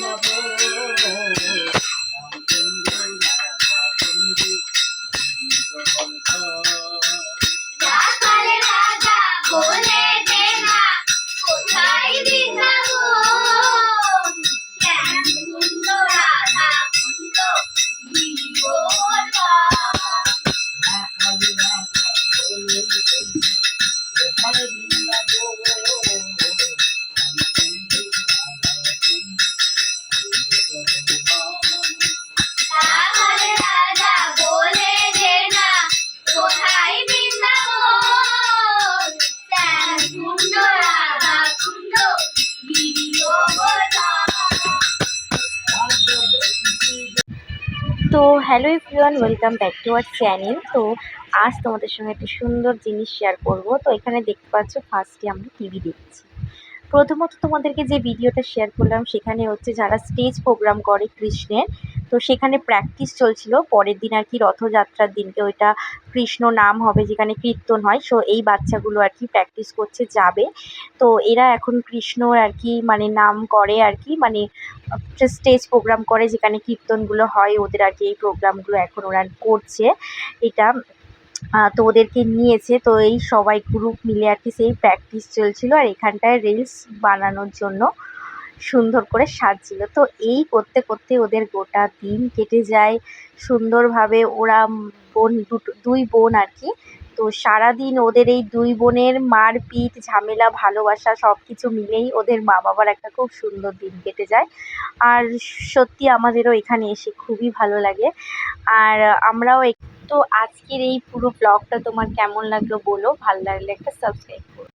নব তো hello everyone welcome back to our channel তো আজ তোমাদের সঙ্গে একটি সুন্দর জিনিস শেয়ার করব। তো এখানে দেখতে পাচ্ছ ফার্স্টে আমরা টিভি দেখছি। প্রথমত তোমাদেরকে যে ভিডিওটা শেয়ার করলাম, সেখানে হচ্ছে যারা স্টেজ প্রোগ্রাম করে কৃষ্ণের তো সেখানে প্র্যাকটিস চলছিল। পরের দিন আর কি রথযাত্রার দিনকে ওইটা কৃষ্ণ নাম হবে যেখানে কীর্তন হয়। সো এই বাচ্চাগুলো আর কি প্র্যাকটিস করছে, যাবে। তো এরা এখন কৃষ্ণর আর কি মানে নাম করে আর কি মানে স্টেজ প্রোগ্রাম করে যেখানে কীর্তনগুলো হয়। ওদের আর কি এই প্রোগ্রামগুলো এখন ওরা করছে। এটা তো ওদেরকে নিয়েছে। তো এই সবাই গ্রুপ মিলে আর কি সেই প্র্যাকটিস চলছিল। আর এখানটায় রিলস বানানোর জন্য সুন্দর করে সাজছিল। তো এই করতে করতে ওদের গোটা দিন কেটে যায়। সুন্দরভাবে ওরা বোন দুটো, দুই বোন আর কি। তো সারাদিন ওদের এই দুই বোনের মারপিট, ঝামেলা, ভালোবাসা সব কিছু মিলেই ওদের মা বাবার একটা খুব সুন্দর দিন কেটে যায়। আর সত্যি আমাদেরও এখানে এসে খুবই ভালো লাগে। আর আমরাও তো আজকের এই পুরো ব্লগটা তোমার কেমন লাগল বলো? ভালো লাগলে একটা সাবস্ক্রাইব করো।